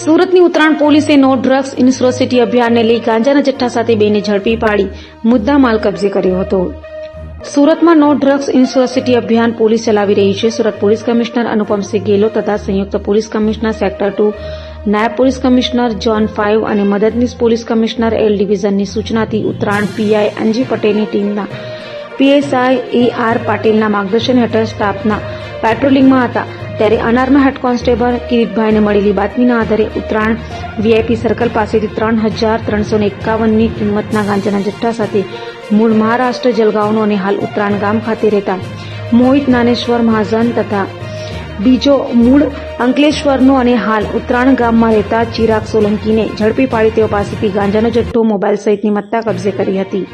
સુરતની ઉત્તરાયણ પોલીસે નો ડ્રગ્સ ઇન્સ્યોસિટી અભિયાનને લઈ ગાંજાના જથ્થા સાથે બેને ઝડપી પાડી મુદ્દા માલ કબજે કર્યો હતો. સુરતમાં નો ડ્રગ્સ ઇન્સ્યોસિટી અભિયાન પોલીસ ચલાવી રહી છે. સુરત પોલીસ કમિશનર અનુપમસિંહ ગેહલોત તથા સંયુક્ત પોલીસ કમિશનર સેક્ટર ટુ, નાયબ પોલીસ કમિશનર જોન ફાઇવ અને મદદનીશ પોલીસ કમિશનર એલ ડિવિઝનની સૂચનાથી ઉત્તરાયણ પીઆઈ અંજી પટેલની ટીમના પીએસઆઈ એ આર પાટીલના માર્ગદર્શન હેઠળ સ્ટાફના પેટ્રોલિંગમાં હતા. ત્યારે અનારમા હેડ કોન્સ્ટેબલ કિરીટભાઈને મળેલી બાતમીના આધારે ઉત્તરાયણ વીઆઈપી સર્કલ પાસેથી ત્રણ હજાર ત્રણસો એકાવનની કિંમતના ગાંજાના જથ્થા સાથે મૂળ મહારાષ્ટ્ર જલગાંવનો અને હાલ ઉત્તરાયણ ગામ ખાતે રહેતા મોહિત નાનેશ્વર મહાજન તથા બીજો મૂળ અંકલેશ્વરનો અને હાલ ઉત્તરાયણ ગામમાં રહેતા ચિરાગ સોલંકીને ઝડપી પાડી તેઓ પાસેથી ગાંજાનો જથ્થો મોબાઈલ સહિતની મત્તા કબજે કરી હતી.